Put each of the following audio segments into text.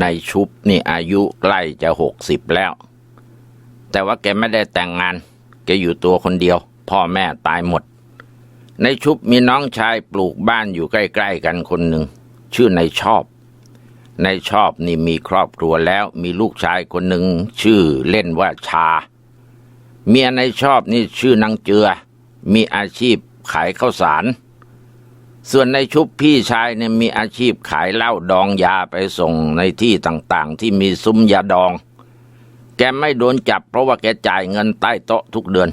ในชุบนี่อายุใกล้จะหกสิบแล้ว แต่ว่าแกไม่ได้แต่งงาน แกอยู่ตัวคนเดียว พ่อแม่ตายหมด ในชุบมีน้องชายปลูกบ้านอยู่ใกล้ ๆ กันคนหนึ่ง ชื่อในชอบ ในชอบนี่มีครอบครัวแล้วมีลูกชายคนหนึ่งชื่อเล่นว่าชา เมียในชอบนี่ชื่อนางเจือ มีอาชีพขายข้าวสาร ส่วนในชุบพี่ชายเนี่ยมีอาชีพขายเหล้าดองยาไปส่งในที่ต่างๆ ที่มีซุ้มยาดอง แกไม่โดนจับเพราะว่าแกจ่ายเงินใต้โต๊ะทุกเดือน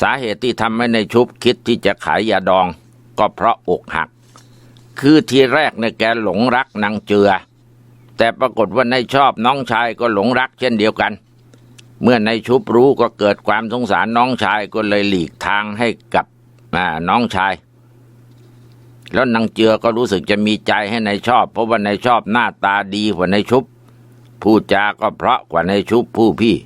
สาเหตุที่ทำให้ในชุบคิดที่จะขายยาดอง ก็เพราะอกหัก คือทีแรกเนี่ยแกหลงรักนางเจือ แต่ปรากฏว่าในชอบน้องชายก็หลงรักเช่นเดียวกัน เมื่อในชุบรู้ก็เกิดความสงสารน้องชายก็เลยหลีกทางให้กับน้องชาย แล้วนางเจือก็รู้สึกจะมีใจให้ในชอบ เพราะว่าในชอบหน้าตาดีกว่าในชุบพูดจาก็เพราะกว่าในชุบผู้พี่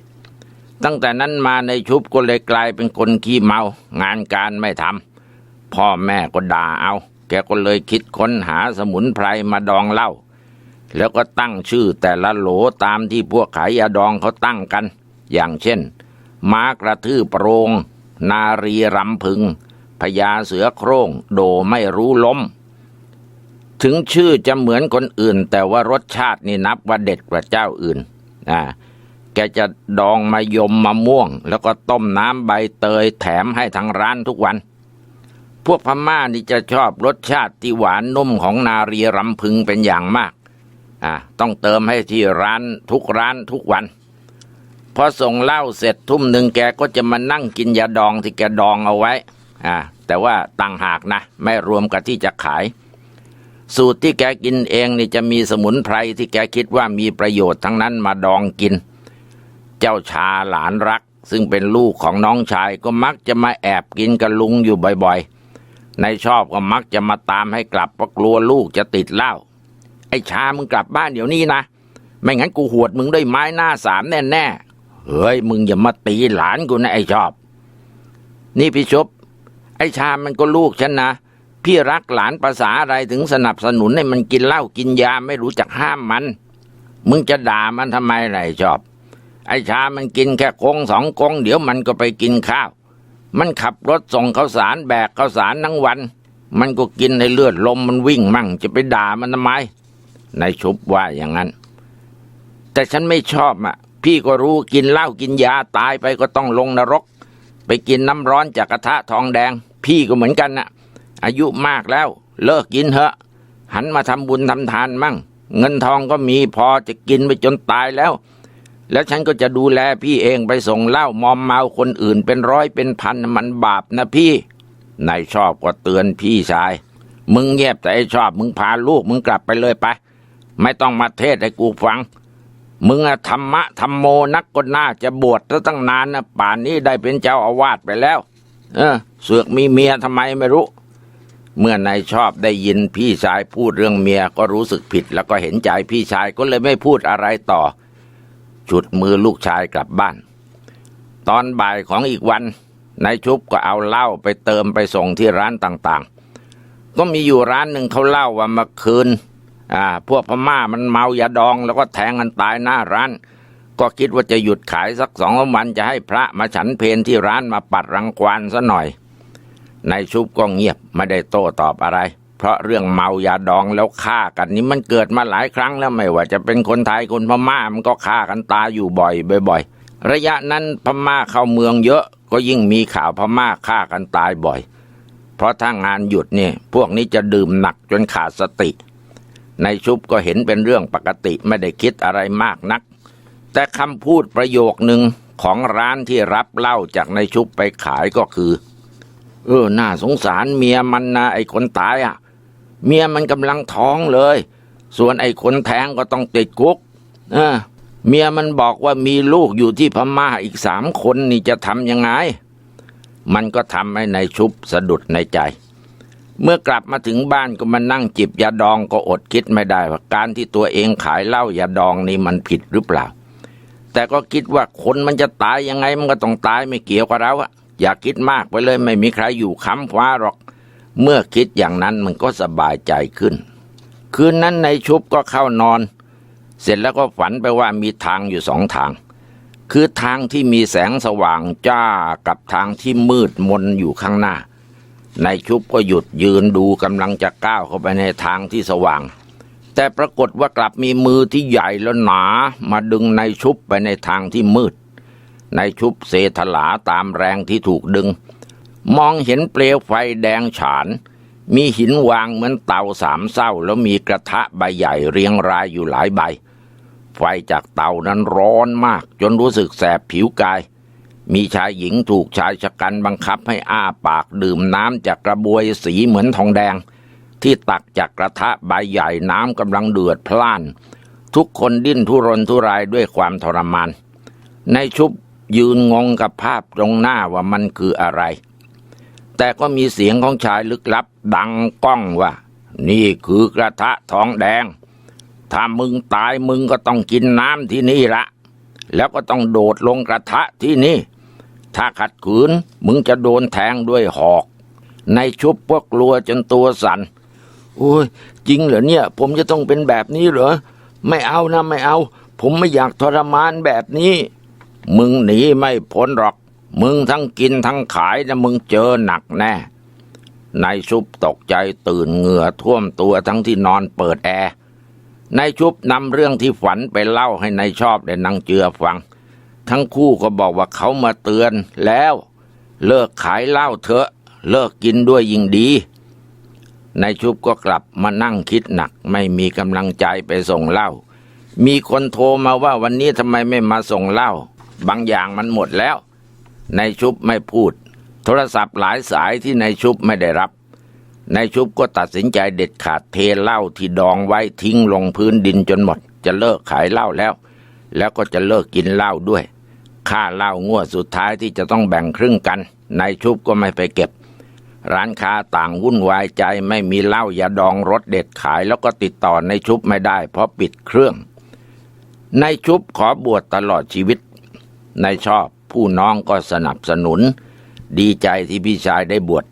ตั้งแต่นั้นมาในชุบก็เลยกลายเป็นคนขี้เมา งานการไม่ทำพ่อแม่ก็ด่าเอา แกก็เลยคิดค้นหาสมุนไพรมาดองเหล้าแล้วก็ตั้งชื่อแต่ละโหลตามที่พวกขายยาดองเขาตั้งกัน อย่างเช่น ม้ากระทืบโปรง นารีรำพึง พญาเสือโคร่งโดไม่รู้ล้ม ถึงชื่อจะเหมือนคนอื่น แต่ว่ารสชาตินี่นับว่าเด็ดกว่าเจ้าอื่นอ่าแกจะดองมายมมะม่วง แล้วก็ต้มน้ำใบเตยแถมให้ทางร้านทุกวัน พวกพม่านี่จะชอบรสชาติที่หวานนุ่มของนารีรำพึงเป็นอย่างมากอ่าต้องเติมให้ที่ร้านทุกร้านทุกวันพอส่งเหล้าเสร็จทุ่มหนึ่งแกก็จะมานั่งกินยาดองที่แกดองเอาไว้ อ่าแต่ว่าต่างหากนะ ไม่รวมกับที่จะขาย สูตรที่แกกินเองนี่จะมีสมุนไพรที่แกคิดว่ามีประโยชน์ทั้งนั้นมาดองกิน เจ้าชาหลานรัก ซึ่งเป็นลูกของน้องชายก็มักจะมาแอบกินกับลุงอยู่บ่อยๆ ในชอบก็มักจะมาตามให้กลับเพราะกลัวลูกจะติดเหล้าไอ้ชามึงกลับบ้านเดี๋ยวนี้นะไม่งั้นกูหวดมึงด้วยไม้หน้าสามแน่ๆเฮ้ยมึงอย่ามาตีหลานกูนะไอ้ชอบ นี่พี่ชบ ไอ้ชามันก็ลูกฉันนะ พี่รักหลานภาษาอะไรถึงสนับสนุนให้มันกินเหล้ากินยาไม่รู้จักห้ามมัน มึงจะด่ามันทำไมไรชอบ ไอ้ชามันกินแค่กงสองกงเดี๋ยวมันก็ไปกินข้าว มันขับรถส่งข้าวสารแบกข้าวสารทั้งวัน มันก็กินในเลือดลมมันวิ่งมั่ง จะไปด่ามันทำไมนายชุบว่าอย่างนั้น แต่ฉันไม่ชอบอะ พี่ก็รู้กินเหล้ากินยาตายไปก็ต้องลงนรก ไปกินน้ำร้อนจากกระทะทองแดง พี่ก็เหมือนกันน่ะ อายุมากแล้ว เลิกกินเถอะ หันมาทำบุญทำทานมั่ง เงินทองก็มีพอจะกินไปจนตายแล้ว แล้วฉันก็จะดูแลพี่เองไปส่งเหล้ามอมเมาคนอื่นเป็นร้อยเป็นพันมันบาปนะพี่นายชอบก็เตือนพี่ชาย มึงเงียบแต่ไอ้ชอบมึงพาลูกมึงกลับไปเลยไป ไม่ต้องมาเทศให้กูฟัง มึงอะธรรมะธรรมโมนักก็น่าจะบวชแล้วตั้งนานนะป่านนี้ได้เป็นเจ้าอาวาสไปแล้ว เออ เสือกมีเมียทำไมไม่รู้ เมื่อนายชอบได้ยินพี่ชายพูดเรื่องเมียก็รู้สึกผิด แล้วก็เห็นใจพี่ชายก็เลยไม่พูดอะไรต่อจุดมือลูกชายกลับบ้าน ตอนบ่ายของอีกวันนายชุบก็เอาเหล้าไปเติมไปส่งที่ร้านต่างๆ ก็มีอยู่ร้านหนึ่งเขาเล่าว่าเมื่อคืน อ่า พวกพม่ามันเมายาดองแล้วก็แทงกันตายหน้าร้าน ก็คิดว่าจะหยุดขายสักสองสามวันจะให้พระมาฉันเพลที่ร้านมาปัดรังควานซะหน่อยนายชุบก็เงียบไม่ได้โต้ตอบอะไร เพราะเรื่องเมายาดองแล้วฆ่ากันนี้มันเกิดมาหลายครั้งแล้วไม่ว่าจะเป็นคนไทยคนพม่ามันก็ฆ่ากันตายอยู่บ่อยบ่อยๆระยะนั้นพม่าเข้าเมืองเยอะ ก็ยิ่งมีข่าวพม่าฆ่ากันตายบ่อย เพราะถ้างานหยุดเนี่ยพวกนี้จะดื่มหนักจนขาดสติในายชุบก็เห็นเป็นเรื่องปกติไม่ได้คิดอะไรมากนัก แต่คำพูดประโยคหนึ่งของร้านที่รับเหล้าจากนายชุบไปขายก็คือ เออ น่าสงสารเมียมันนะไอ้คนตายอะ เมียมันกำลังท้องเลย ส่วนไอ้คนแทงก็ต้องติดคุกเออเมียมันบอกว่ามีลูกอยู่ที่พม่าอีกสามคนนี่จะทำยังไง มันก็ทำให้ในายชุบสะดุดในใจ เมื่อกลับมาถึงบ้านก็มานั่งจิบยาดองก็อดคิดไม่ได้ว่าการที่ตัวเองขายเหล้ายาดองนี่มันผิดหรือเปล่า แต่ก็คิดว่าคนมันจะตายยังไงมันก็ต้องตายไม่เกี่ยวกับเราอะอย่าคิดมากไปเลยไม่มีใครอยู่ค้ำคว้าหรอก เมื่อคิดอย่างนั้นมันก็สบายใจขึ้น คืนนั้นในชุบก็เข้านอน เสร็จแล้วก็ฝันไปว่ามีทางอยู่สองทาง คือทางที่มีแสงสว่างจ้ากับทางที่มืดมนอยู่ข้างหน้า ในชุบก็หยุดยืนดูกำลังจะก้าวเข้าไปในทางที่สว่าง แต่ปรากฏว่ากลับมีมือที่ใหญ่และหนา มาดึงนายชุบไปในทางที่มืดนายชุบเสถลาตามแรงที่ถูกดึง มองเห็นเปลวไฟแดงฉาน มีหินวางเหมือนเตาสามเศร้า แล้วมีกระทะใบใหญ่เรียงรายอยู่หลายใบ ไฟจากเตานั้นร้อนมาก จนรู้สึกแสบผิวกาย มีชายหญิงถูกชายชะกันบังคับให้อ้าปากดื่มน้ำจากกระบวยสีเหมือนทองแดง ที่ตักจากกระทะใบใหญ่น้ำกำลังเดือดพล่าน ทุกคนดิ้นทุรนทุรายด้วยความทรมาน ในชุบยืนงงกับภาพตรงหน้าว่ามันคืออะไร แต่ก็มีเสียงของชายลึกลับดังก้องว่า นี่คือกระทะทองแดง ถ้ามึงตายมึงก็ต้องกินน้ำที่นี่ละแล้วก็ต้องโดดลงกระทะที่นี่ ถ้าขัดขืนมึงจะโดนแทงด้วยหอก ในชุบพวกกลัวจนตัวสัน่น โอ้ยจริงเหรอเนี่ย ผมจะต้องเป็นแบบนี้เหรอ ไม่เอานะไม่เอา ผมไม่อยากทรมานแบบนี้ มึงหนีไม่พ้นหรอก มึงทั้งกินทั้งขายนะมึงเจอหนักแน่นายชุบตกใจตื่นเหงื่อท่วมตัวทั้งที่นอนเปิดแอร์นายชุบนำเรื่องที่ฝันไปเล่าให้นายชอบและนางเจือฟัง ทั้งคู่ก็บอกว่าเขามาเตือนแล้ว เลิกขายเหล้าเถอะ เลิกกินด้วยยิ่งดี นายชุบก็กลับมานั่งคิดหนัก ไม่มีกำลังใจไปส่งเหล้ามีคนโทรมาว่าวันนี้ทำไมไม่มาส่งเหล้าบางอย่างมันหมดแล้วนายชุบไม่พูด โทรศัพท์หลายสายที่นายชุบไม่ได้รับนายชุบก็ตัดสินใจเด็ดขาดเทเหล้าที่ดองไว้ทิ้งลงพื้นดินจนหมด จะเลิกขายเหล้าแล้ว แล้วก็จะเลิกกินเหล้าด้วย ค่าเหล้างวดสุดท้ายที่จะต้องแบ่งครึ่งกันนายชุบก็ไม่ไปเก็บ ร้านค้าต่างวุ่นวายใจไม่มีเหล้ายาดองรสเด็ดขายแล้วก็ติดต่อในชุบไม่ได้ เพราะปิดเครื่อง ในชุบขอบวชตลอดชีวิต ในชอบผู้น้องก็สนับสนุน ดีใจที่พี่ชายได้บวช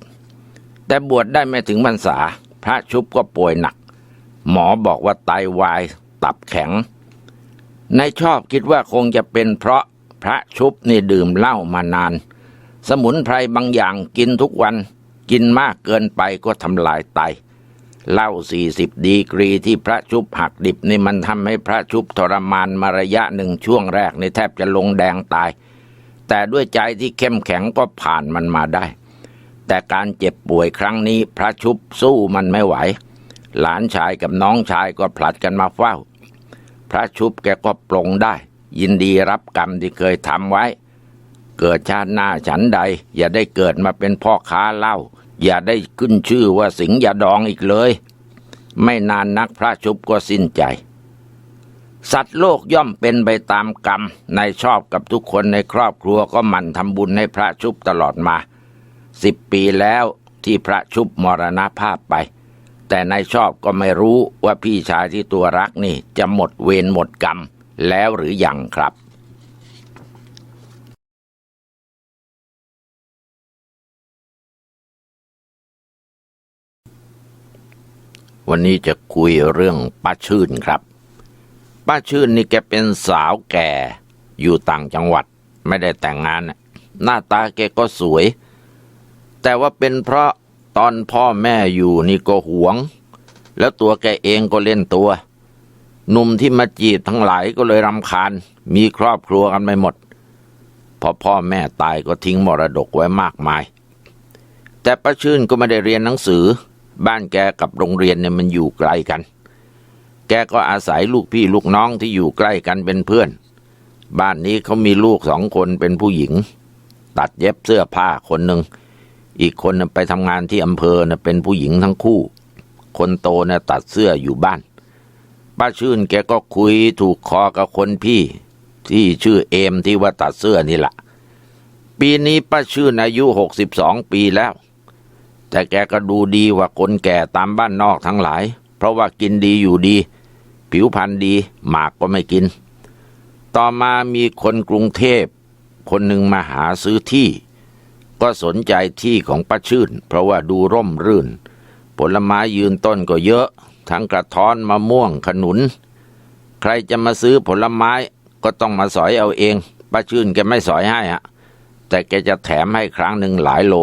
แต่บวชได้ไม่ถึงพรรษา พระชุบก็ป่วยหนัก หมอบอกว่าไตาวาย ตับแข็ง ในชอบคิดว่าคงจะเป็นเพราะพระชุบนี่ดื่มเหล้ามานาน สมุนไพรบางอย่างกินทุกวัน กินมากเกินไปก็ทำลายไตเหล้าสี่สิบดีกรีที่พระชุบหักดิบนี่มันทำให้พระชุบทรมานมาระยะหนึ่งช่วงแรกในแทบจะลงแดงตาย แต่ด้วยใจที่เข้มแข็งก็ผ่านมันมาได้ แต่การเจ็บป่วยครั้งนี้พระชุบสู้มันไม่ไหว หลานชายกับน้องชายก็ผลัดกันมาเฝ้า พระชุบแกก็ปลงได้ ยินดีรับกรรมที่เคยทำไว้ เกิดชาติหน้าฉันใด อย่าได้เกิดมาเป็นพ่อค้าเหล้า อย่าได้ขึ้นชื่อว่าสิงห์ยาดองอีกเลย ไม่นานนักพระชุบก็สิ้นใจ สัตว์โลกย่อมเป็นไปตามกรรมในายชอบกับทุกคนในครอบครัวก็หมั่นทำบุญให้พระชุบตลอดมาสิบปีแล้วที่พระชุบมรณภาพไป แต่นายชอบก็ไม่รู้ว่าพี่ชายที่ตัวรักนี่จะหมดเวรหมดกรรมแล้วหรือยังครับ วันนี้จะคุยเรื่องป้าชื่นครับ ป้าชื่นนี่แกเป็นสาวแก่อยู่ต่างจังหวัดไม่ได้แต่งงาน หน้าตาแกก็สวย แต่ว่าเป็นเพราะตอนพ่อแม่อยู่นี่ก็หวง แล้วตัวแกเองก็เล่นตัว หนุ่มที่มาจีบทั้งหลายก็เลยรำคาญ มีครอบครัวกันไม่หมด พอพ่อแม่ตายก็ทิ้งมรดกไว้มากมาย แต่ป้าชื่นก็ไม่ได้เรียนหนังสือ บ้านแกกับโรงเรียนเนี่ยมันอยู่ไกลกัน แกก็อาศัยลูกพี่ลูกน้องที่อยู่ใกล้กันเป็นเพื่อน บ้านนี้เขามีลูกสองคนเป็นผู้หญิง ตัดเย็บเสื้อผ้าคนหนึ่ง อีกคนไปทำงานที่อำเภอนะเป็นผู้หญิงทั้งคู่ คนโตนะตัดเสื้ออยู่บ้าน ป้าชื่นแกก็คุยถูกคอกับคนพี่ ที่ชื่อเอมที่ว่าตัดเสื้อนี่แหละปีนี้ป้าชื่นอายุหกสิบสองปีแล้ว แต่แกก็ดูดีกว่าคนแก่ตามบ้านนอกทั้งหลาย เพราะว่ากินดีอยู่ดี ผิวพรรณดี หมากก็ไม่กิน ต่อมามีคนกรุงเทพ คนหนึ่งมาหาซื้อที่ ก็สนใจที่ของป้าชื่น เพราะว่าดูร่มรื่น ผลไม้ยืนต้นก็เยอะ ทั้งกระท้อนมะม่วงขนุน ใครจะมาซื้อผลไม้ก็ต้องมาสอยเอาเองป้าชื่นแกไม่สอยให้อะแต่แกจะแถมให้ครั้งหนึ่งหลายโล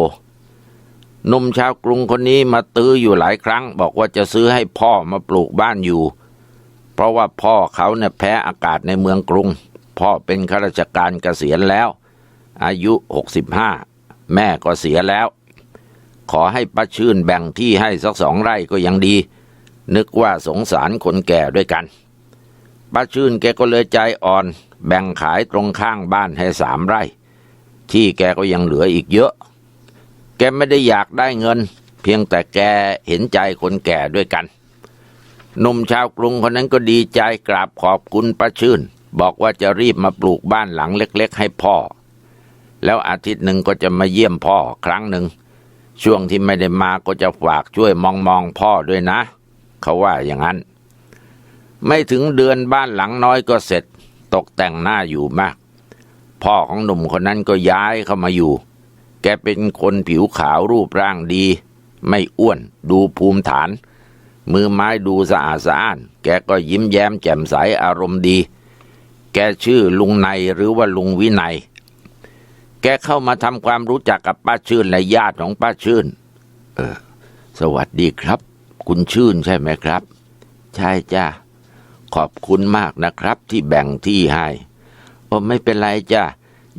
หนุ่มชาวกรุงคนนี้มาตื้ออยู่หลายครั้ง บอกว่าจะซื้อให้พ่อมาปลูกบ้านอยู่ เพราะว่าพ่อเขาเนี่ยแพ้อากาศในเมืองกรุง พ่อเป็นข้าราชการเกษียณแล้ว อายุหกสิบห้าแม่ก็เสียแล้ว ขอให้ป้าชื่นแบ่งที่ให้สักสองไร่ก็ยังดี นึกว่าสงสารคนแก่ด้วยกันป้าชื่นแกก็เลยใจอ่อน แบ่งขายตรงข้างบ้านให้สามไร่ ที่แกก็ยังเหลืออีกเยอะ แกไม่ได้อยากได้เงิน เพียงแต่แกเห็นใจคนแก่ด้วยกันหนุ่มชาวกรุงคนนั้นก็ดีใจกราบขอบคุณป้าชื่น บอกว่าจะรีบมาปลูกบ้านหลังเล็กๆ ให้พ่อ แล้วอาทิตย์หนึ่งก็จะมาเยี่ยมพ่อครั้งหนึ่ง ช่วงที่ไม่ได้มาก็จะฝากช่วยมองมองพ่อด้วยนะ เขาว่าอย่างนั้น ไม่ถึงเดือนบ้านหลังน้อยก็เสร็จ ตกแต่งหน้าอยู่มาก พ่อของหนุ่มคนนั้นก็ย้ายเข้ามาอยู่ แกเป็นคนผิวขาวรูปร่างดี ไม่อ้วนดูภูมิฐาน มือไม้ดูสะอาดสะอ้าน แกก็ยิ้มแย้มแจ่มใสอารมณ์ดี แกชื่อลุงในหรือว่าลุงวินัย แกเข้ามาทำความรู้จักกับป้าชื่นและญาติของป้าชื่น เออ สวัสดีครับ คุณชื่นใช่ไหมครับ ใช่จ้าขอบคุณมากนะครับที่แบ่งที่ให้โอ้ไม่เป็นไรจ้า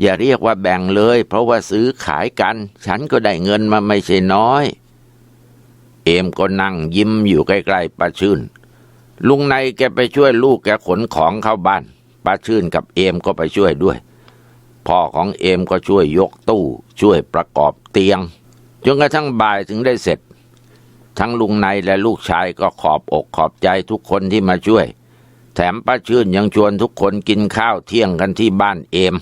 อย่าเรียกว่าแบ่งเลย เพราะว่าซื้อขายกัน ฉันก็ได้เงินมาไม่ใช่น้อย เอมก็นั่งยิ้มอยู่ใกล้ๆป้าชื่น ลุงในแกไปช่วยลูกแกขนของเข้าบ้านป้าชื่นกับเอมก็ไปช่วยด้วย พ่อของเอมก็ช่วยยกตู้ ช่วยประกอบเตียงจนกระทั่งบ่ายถึงได้เสร็จ ทั้งลุงในและลูกชายก็ขอบอกขอบใจทุกคนที่มาช่วย แถมป้าชื่นยังชวนทุกคนกินข้าวเที่ยงกันที่บ้านเอม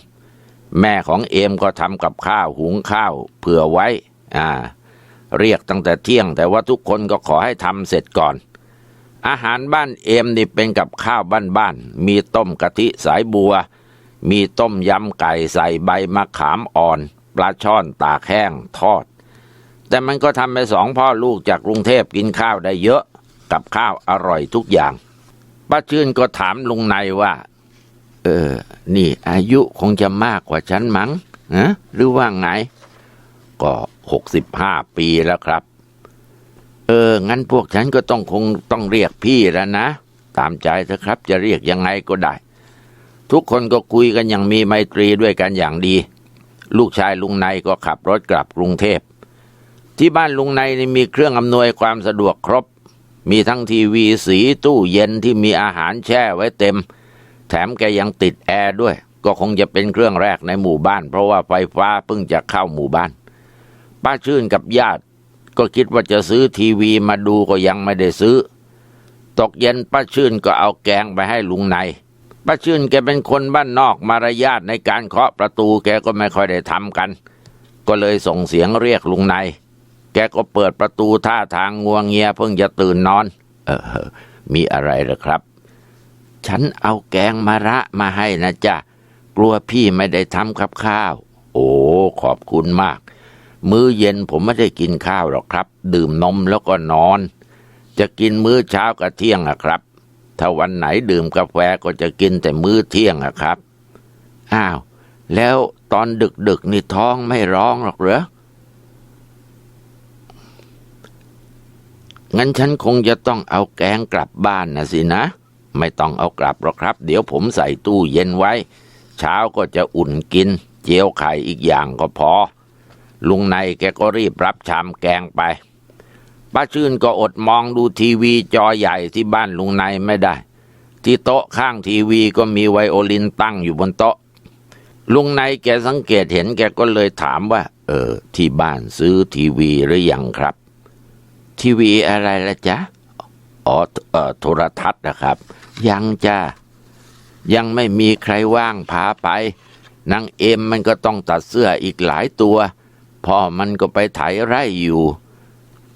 แม่ของเอมก็ทำกับข้าวหุงข้าวเผื่อไว้ อ่า เรียกตั้งแต่เที่ยง แต่ว่าทุกคนก็ขอให้ทำเสร็จก่อน อาหารบ้านเอมนี่เป็นกับข้าวบ้านๆมีต้มกะทิสายบัว มีต้มยำไก่ใส่ใบมะขามอ่อน ปลาช่อนตากแห้งทอด แต่มันก็ทำให้สองพ่อลูกจากกรุงเทพกินข้าวได้เยอะ กับข้าวอร่อยทุกอย่างป้าชื่นก็ถามลุงในว่า เออ นี่อายุคงจะมากกว่าฉันมั้งนะหรือว่าไง ก็หกสิบห้าปีแล้วครับ เออ งั้นพวกฉันก็ต้องคงต้องเรียกพี่แล้วนะ ตามใจเถอะครับ จะเรียกยังไงก็ได้ ทุกคนก็คุยกันอย่างมีไมตรีด้วยกันอย่างดี ลูกชายลุงในก็ขับรถกลับกรุงเทพ ที่บ้านลุงในนี่มีเครื่องอำนวยความสะดวกครบ มีทั้งทีวีสีตู้เย็นที่มีอาหารแช่ไว้เต็ม แถมแกยังติดแอร์ด้วย ก็คงจะเป็นเครื่องแรกในหมู่บ้าน เพราะว่าไฟฟ้าเพิ่งจะเข้าหมู่บ้าน ป้าชื่นกับญาติ ก็คิดว่าจะซื้อทีวีมาดูก็ยังไม่ได้ซื้อ ตกเย็นป้าชื่นก็เอาแกงไปให้ลุงในป้าชื่นแกเป็นคนบ้านนอกมารยาทในการเคาะประตูแกก็ไม่ค่อยได้ทำกัน ก็เลยส่งเสียงเรียกลุงในแกก็เปิดประตูท่าทางงัวงเงียเพิ่งจะตื่นนอน เออ มีอะไรหรอครับ ฉันเอาแกงมะระมาให้นะจ๊ะ กลัวพี่ไม่ได้ทำกับข้าว โอ้ ขอบคุณมาก มื้อเย็นผมไม่ได้กินข้าวหรอกครับ ดื่มนมแล้วก็นอน จะกินมื้อเช้ากับเที่ยงอะครับ ถ้าวันไหนดื่มกาแฟก็จะกินแต่มื้อเที่ยงอะครับ อ้าว แล้วตอนดึกดึกนี่ท้องไม่ร้องหรอกเหรอ งั้นฉันคงจะต้องเอาแกงกลับบ้านนะสินะ ไม่ต้องเอากลับหรอกครับ เดี๋ยวผมใส่ตู้เย็นไว้ เช้าก็จะอุ่นกิน เจียวไข่อีกอย่างก็พอ ลุงในแกก็รีบรับชามแกงไปป้าชื่นก็อดมองดูทีวีจอใหญ่ที่บ้านลุงในไม่ได้ ที่โต๊ะข้างทีวีก็มีไวโอลินตั้งอยู่บนโต๊ะ ลุงในแกสังเกตเห็นแกก็เลยถามว่า เออ ที่บ้านซื้อทีวีหรือยังครับ ทีวีอะไรละจ๊ะอ๋อเออโทรทัศน์นะครับ ยังจ้ายังไม่มีใครว่างพาไปนางเอ็มมันก็ต้องตัดเสื้ออีกหลายตัว พ่อมันก็ไปไถไร่อยู่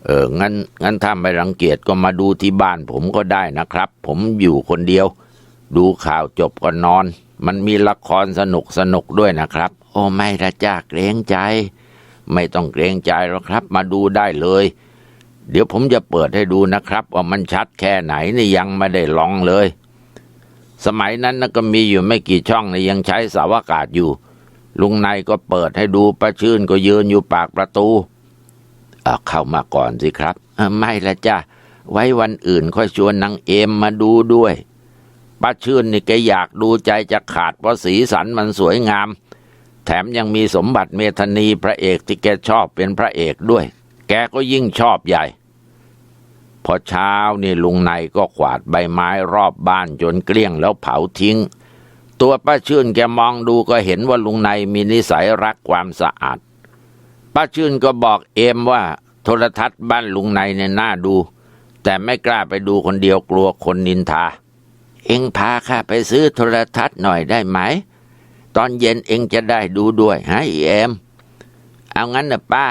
เอองั้นงั้นถ้าไม่รังเกียจก็มาดูที่บ้านผมก็ได้นะครับ ผมอยู่คนเดียว ดูข่าวจบก็นอน มันมีละครสนุกสนุกด้วยนะครับ โอ้ไม่ละจ้าเกรงใจ ไม่ต้องเกรงใจหรอกครับ มาดูได้เลย เดี๋ยวผมจะเปิดให้ดูนะครับ ว่ามันชัดแค่ไหนนี่ยังไม่ได้ลองเลย สมัยนั้นนะก็มีอยู่ไม่กี่ช่องนะยังใช้สาวอากาศอยู่ ลุงนายก็เปิดให้ดูป้าชื่นก็ยืนอยู่ปากประตูเอ่อเข้ามาก่อนสิครับ ไม่ละจ้ะ ไว้วันอื่นค่อยชวนนางเอมมาดูด้วยป้าชื่นนี่แกอยากดูใจจะขาดเพราะสีสันมันสวยงาม แถมยังมีสมบัติเมธนีพระเอกที่แกชอบเป็นพระเอกด้วย แกก็ยิ่งชอบใหญ่ พอเช้านี่ลุงในก็กวาดใบไม้รอบบ้านจนเกลี้ยงแล้วเผาทิ้ง ตัวป้าชื่นแกมองดูก็เห็นว่าลุงในมีนิสัยรักความสะอาดป้าชื่นก็บอกเอมว่า โทรทัศน์บ้านลุงในเนี่ยน่าดู แต่ไม่กล้าไปดูคนเดียวกลัวคนนินทา เอ็งพาข้าไปซื้อโทรทัศน์หน่อยได้ไหม ตอนเย็นเอ็งจะได้ดูด้วยฮะเอมเอางั้นนะป้า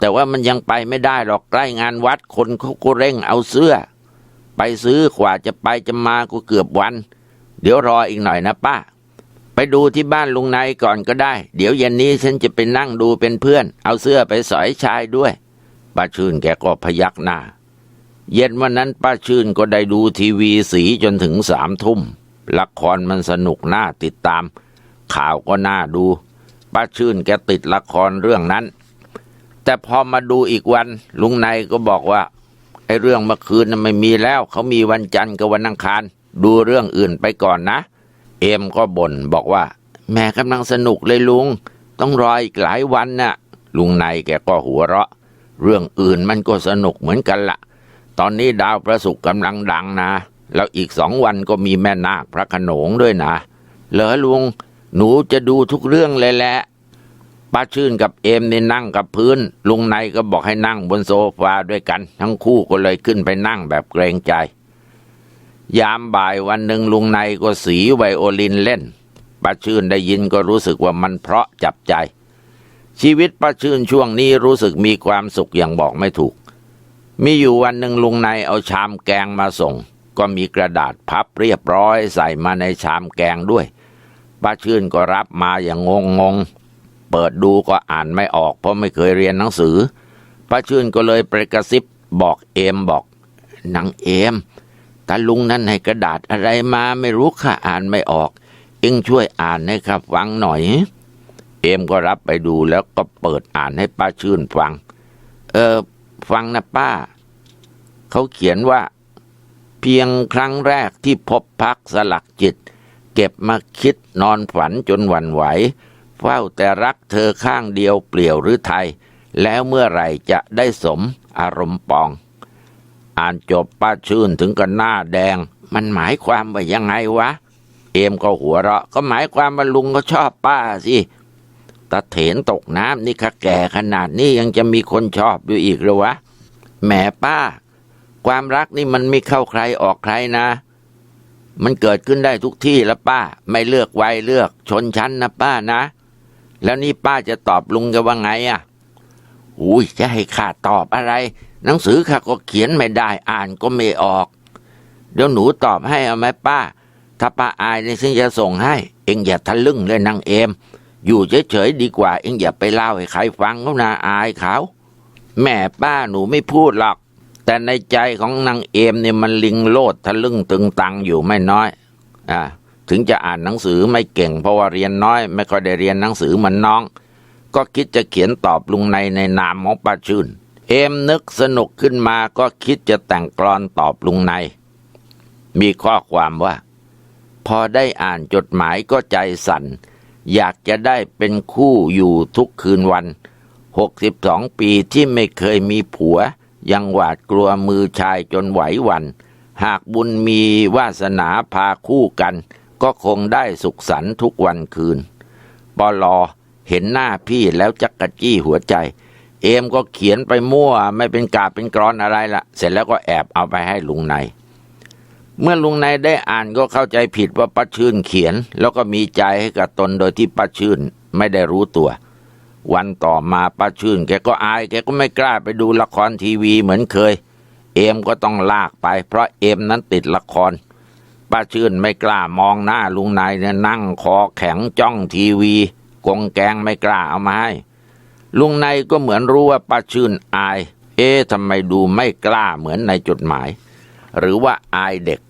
แต่ว่ามันยังไปไม่ได้หรอกใกล้งานวัดคนเขาก็เร่งเอาเสื้อ ไปซื้อกว่าจะไปจะมาก็เกือบวัน เดี๋ยวรออีกหน่อยนะป้า ไปดูที่บ้านลุงนายก่อนก็ได้ เดี๋ยวเย็นนี้ฉันจะไปนั่งดูเป็นเพื่อน เอาเสื้อไปสอยชายด้วยป้าชื่นแกก็พยักหน้า เย็นวันนั้นป้าชื่นก็ได้ดูทีวีสีจนถึงสามทุ่มละครมันสนุกน่าติดตาม ข่าวก็น่าดูป้าชื่นแกติดละครเรื่องนั้น แต่พอมาดูอีกวัน ลุงนายก็บอกว่าไอ้เรื่องเมื่อคืนน่ะไม่มีแล้ว เขามีวันจันทร์กับวันอังคาร ดูเรื่องอื่นไปก่อนนะ เอ็มก็บ่นบอกว่า แม่กำลังสนุกเลยลุง ต้องรออีกหลายวันน่ะ ลุงนายแกก็หัวเราะ เรื่องอื่นมันก็สนุกเหมือนกันละตอนนี้ดาวพระศุกร์กำลังดังนะ แล้วอีกสองวันก็มีแม่นาคพระขนงด้วยนะ เหรอลุง หนูจะดูทุกเรื่องเลยแหละ ป้าชื่นกับเอมนี่นั่งกับพื้น ลุงในก็บอกให้นั่งบนโซฟาด้วยกัน ทั้งคู่ก็เลยขึ้นไปนั่งแบบเกรงใจ ยามบ่ายวันหนึ่งลุงในก็สีไวโอลินเล่นป้าชื่นได้ยินก็รู้สึกว่ามันเพราะจับใจ ชีวิตป้าชื่นช่วงนี้รู้สึกมีความสุขอย่างบอกไม่ถูก มีอยู่วันหนึ่งลุงในเอาชามแกงมาส่ง ก็มีกระดาษพับเรียบร้อยใส่มาในชามแกงด้วยป้าชื่นก็รับมาอย่างงงง เปิดดูก็อ่านไม่ออก เพราะไม่เคยเรียนหนังสือป้าชื่นก็เลยไปกระซิบบอกเอมบอกนางเอมตาลุงนั้นให้กระดาษอะไรมาไม่รู้ค่ะอ่านไม่ออก เอ็งช่วยอ่านให้ครับฟังหน่อย เอมก็รับไปดูแล้วก็เปิดอ่านให้ป้าชื่นฟัง เออฟังนะป้า เขาเขียนว่า เพียงครั้งแรกที่พบพักสลักจิต เก็บมาคิดนอนฝันจนหวั่นไหว เฝ้าแต่รักเธอข้างเดียวเปลี่ยวหรือไทย แล้วเมื่อไหร่จะได้สมอารมณ์ปอง อ่านจบป้าชื่นถึงกับหน้าแดง มันหมายความว่ายังไงวะ เอมก็หัวเราะ ก็หมายความว่าลุงก็ชอบป้าสิตาเถนตกน้ำนี่ข้าแก่ขนาดนี้ยังจะมีคนชอบอยู่อีกเหรือวะแหมป้า ความรักนี่มันไม่เข้าใครออกใครนะ มันเกิดขึ้นได้ทุกที่ล้วป้า ไม่เลือกวัยเลือกชนชั้นนะป้านะ แล้วนี่ป้าจะตอบลุงจะว่าไงอะอุ้ยจะให้ข้าตอบอะไร หนังสือข้าก็เขียนไม่ได้อ่านก็ไม่ออก เดี๋ยวหนูตอบให้เอาไหมป้า ถ้าป้าอายนี่ฉันจะส่งให้ เอ็งอย่าทะลึ่งเลยนางเอม อยู่เฉยๆดีกว่า เอ็งอย่าไปเล่าให้ใครฟังเขานาอายเขา แม่ป้าหนูไม่พูดหรอก แต่ในใจของนางเอมเนี่ยมันลิงโลดทะลึ่งตึงตังอยู่ไม่น้อย อ่า ถึงจะอ่านหนังสือไม่เก่งเพราะว่าเรียนน้อย ไม่ค่อยได้เรียนหนังสือเหมือนน้อง ก็คิดจะเขียนตอบลุงในในนามของป้าชื่น เอมนึกสนุกขึ้นมาก็คิดจะแต่งกลอนตอบลุงใน มีข้อความว่า พอได้อ่านจดหมายก็ใจสั่น อยากจะได้เป็นคู่อยู่ทุกคืนวันหกสิบสองปีที่ไม่เคยมีผัว ยังหวาดกลัวมือชายจนไหวหวัน หากบุญมีวาสนาพาคู่กัน ก็คงได้สุขสันต์ทุกวันคืนปลอเห็นหน้าพี่แล้วจักกะจี้หัวใจ เอมก็เขียนไปมั่ว ไม่เป็นกาเป็นกรอนอะไรละเสร็จแล้วก็แอบเอาไปให้ลุงในเมื่อลุงในได้อ่านก็เข้าใจผิดว่าป้าชื่นเขียน แล้วก็มีใจให้กับตนโดยที่ป้าชื่นไม่ได้รู้ตัว วันต่อมาป้าชื่น แกก็อายแกก็ไม่กล้าไปดูละครทีวีเหมือนเคย เอมก็ต้องลากไป เพราะเอมนั้นติดละคร ป้าชื่นไม่กล้ามองหน้าลุงนายเนี่ยนั่งคอแข็งจ้องทีวี กงแกงไม่กล้าเอามาให้ลุงนายก็เหมือนรู้ว่าป้าชื่นอาย เอ๊ะทำไมดูไม่กล้าเหมือนในจดหมาย หรือว่าอายเด็ก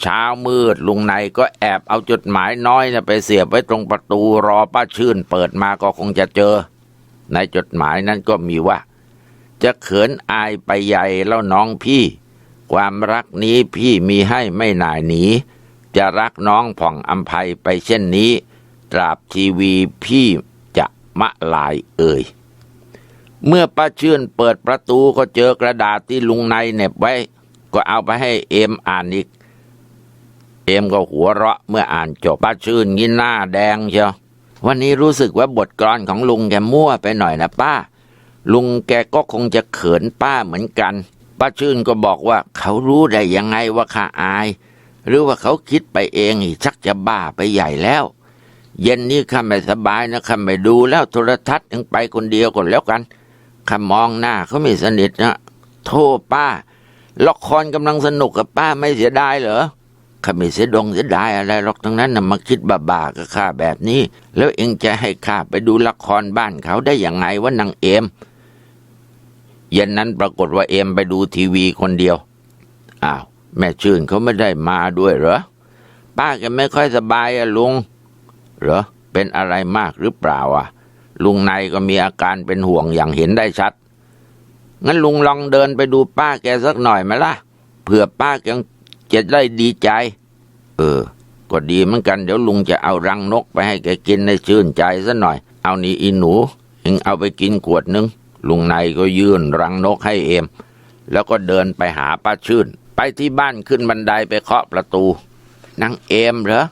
เช้ามืดลุงในก็แอบเอาจดหมายน้อยนะไปเสียบไว้ตรงประตูรอป้าชื่น เปิดมาก็คงจะเจอ ในจดหมายนั้นก็มีว่า จะเขินอายไปใหญ่แล้วน้องพี่ ความรักนี้พี่มีให้ไม่หน่ายหนี จะรักน้องผ่องอัมภัยไปเช่นนี้ ตราบทีวีพี่จะมะลายเอ่ย เมื่อป้าชื่นเปิดประตูก็เจอกระดาษที่ลุงในเน็บไว้ ก็เอาไปให้เอมอ่านอีก เอมก็หัวเราะเมื่ออ่านจบป้าชื่นยิ้หน้าแดงเชียววันนี้รู้สึกว่าบทกลอนของลุงแกมั่วไปหน่อยนะป้า ลุงแกก็คงจะเขินป้าเหมือนกัน ป้าชื่นก็บอกว่าเขารู้ได้ยังไงว่าข้าอาย หรือว่าเขาคิดไปเองอีกชักจะบ้าไปใหญ่แล้ว เย็นนี้ข้าไม่สบายนะข้าไม่ดูแล้วโทรทัศน์ยังไปคนเดียวก่อนแล้วกันข้ามองหน้าเขาไม่สนิทนะโทษป้าละครกำลังสนุกกับป้าไม่เสียดายเหรอข้าไม่เสียดงเสียดายอะไรหรอกทั้งนั้นนะมาคิดบ้าๆกับข้าแบบนี้ แล้วเองจะให้ข้าไปดูละครบ้านเขาได้ยังไงว่านางเอม เย็นนั้นปรากฏว่าเอ็มไปดูทีวีคนเดียว อ้าว แม่ชื่นเขาไม่ได้มาด้วยเหรอ ป้าแกไม่ค่อยสบายอะลุง เหรอ เป็นอะไรมากหรือเปล่าอะลุงในก็มีอาการเป็นห่วงอย่างเห็นได้ชัด งั้นลุงลองเดินไปดูป้าแกสักหน่อยไหมล่ะ เผื่อป้าแกจะได้ดีใจ เออ ก็ดีเหมือนกัน เดี๋ยวลุงจะเอารังนกไปให้แกกินในชื่นใจซะหน่อย เอานี่อีหนูเองเอาไปกินขวดนึง ลุงในก็ยื่นรังนกให้เอม แล้วก็เดินไปหาป้าชื่น ไปที่บ้านขึ้นบันไดไปเคาะประตูนางเอมเหรอ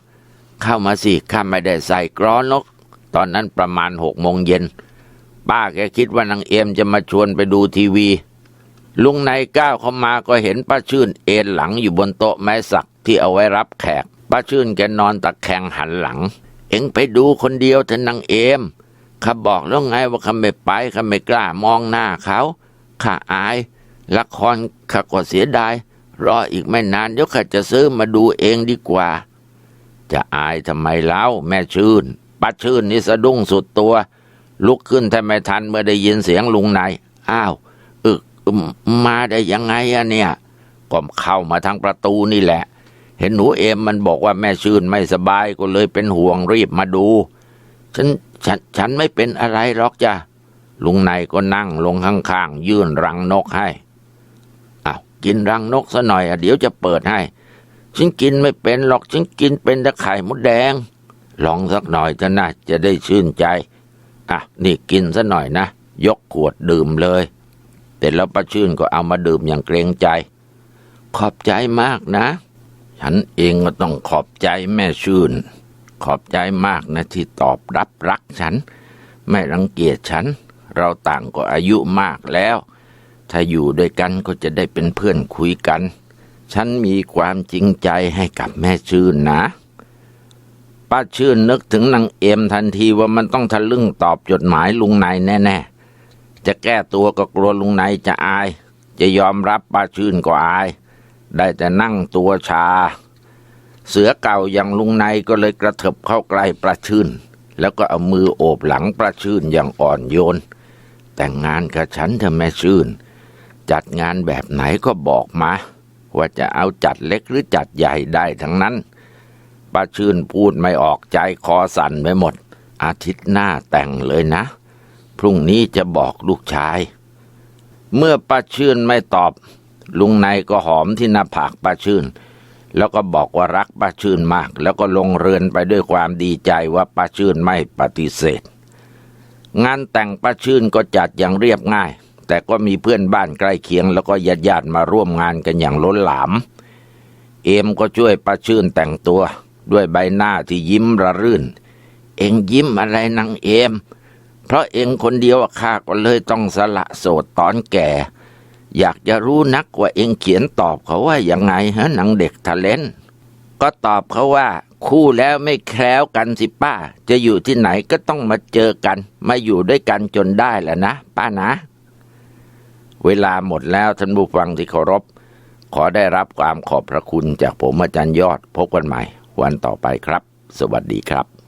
เข้ามาสิข้าไม่ได้ใส่กรอนนก ตอนนั้นประมาณหกโมงเย็น ป้าแกคิดว่านางเอมจะมาชวนไปดูทีวี ลุงในก้าวเข้ามาก็เห็นป้าชื่นเอนหลังอยู่บนโต๊ะไม้สักที่เอาไว้รับแขก ป้าชื่นแกนอนตะแคงหันหลัง เอ็งไปดูคนเดียวเถอะนางเอม ข้าบอกแล้วไงว่าข้าไม่ไปข้าไม่กล้ามองหน้าเขาข้าอาย ละครข้าก็เสียดายรออีกไม่นานเดี๋ยวข้าจะซื้อมาดูเองดีกว่า จะอายทำไมเล่าแม่ชื่นป้าชื่นนี่สะดุ้งสุดตัว ลุกขึ้นแทบไม่ทันเมื่อได้ยินเสียงลุงนายอ้าวอึกอึมมาได้ยังไงอะเนี่ยก็เข้ามาทางประตูนี่แหละ เห็นหนูเอมมันบอกว่าแม่ชื่นไม่สบายก็เลยเป็นห่วงรีบมาดู ฉัน ฉันฉันไม่เป็นอะไรหรอกจ้ะ ลุงนายก็นั่งลงข้างๆ ยื่นรังนกให้อ้าวกินรังนกซะหน่อยอะเดี๋ยวจะเปิดให้ ฉันกินไม่เป็นหรอก ฉันกินเป็นแต่ไข่มดแดง ลองสักหน่อยจะนะจะได้ชื่นใจ อะ นี่กินซะหน่อยนะ ยกขวดดื่มเลยแต่แล้วป้าชื่นก็เอามาดื่มอย่างเกรงใจ ขอบใจมากนะ ฉันเองก็ต้องขอบใจแม่ชื่น ขอบใจมากนะที่ตอบรับรักฉัน ไม่รังเกียจฉัน เราต่างก็อายุมากแล้ว ถ้าอยู่ด้วยกันก็จะได้เป็นเพื่อนคุยกัน ฉันมีความจริงใจให้กับแม่ชื่นนะ ป้าชื่นนึกถึงนางเอ็มทันทีว่ามันต้องทะลึ่งตอบจดหมายลุงนายแน่ ๆ จะแก้ตัวก็กลัวลุงนายจะอาย จะยอมรับป้าชื่นก็อาย ได้แต่นั่งตัวชา เสือเก่าอย่างลุงนายก็เลยกระเถิบเข้าใกล้ประชื่น แล้วก็เอามือโอบหลังประชื่นอย่างอ่อนโยน แต่งงานกับฉันเถอแม่ชื่น จัดงานแบบไหนก็บอกมา ว่าจะเอาจัดเล็กหรือจัดใหญ่ได้ทั้งนั้นป้าชื่นพูดไม่ออกใจคอสั่นไปหมด อาทิตย์หน้าแต่งเลยนะ พรุ่งนี้จะบอกลูกชาย เมื่อป้าชื่นไม่ตอบ ลุงในก็หอมที่หน้าผากป้าชื่น แล้วก็บอกว่ารักป้าชื่นมาก แล้วก็ลงเรือนไปด้วยความดีใจว่าป้าชื่นไม่ปฏิเสธ งานแต่งป้าชื่นก็จัดอย่างเรียบง่าย แต่ก็มีเพื่อนบ้านใกล้เคียง แล้วก็ญาติญาติมาร่วมงานกันอย่างล้นหลาม เอมก็ช่วยป้าชื่นแต่งตัว ด้วยใบหน้าที่ยิ้มระรื่น เอ็งยิ้มอะไรนางเอม เพราะเอ็งคนเดียวข้าก็เลยต้องสละโสดตอนแก่ อยากจะรู้นักว่าเองเขียนตอบเขาว่ายังไงฮะหนังเด็กทะเลนก็ตอบเขาว่า คู่แล้วไม่แคล้วกันสิป้า จะอยู่ที่ไหนก็ต้องมาเจอกัน มาอยู่ด้วยกันจนได้แหละนะ ป้านะ เวลาหมดแล้วท่านผู้ฟังที่เคารพ ขอได้รับความขอบพระคุณจากผมอาจารย์ยอดพบกันใหม่ วันต่อไปครับ สวัสดีครับ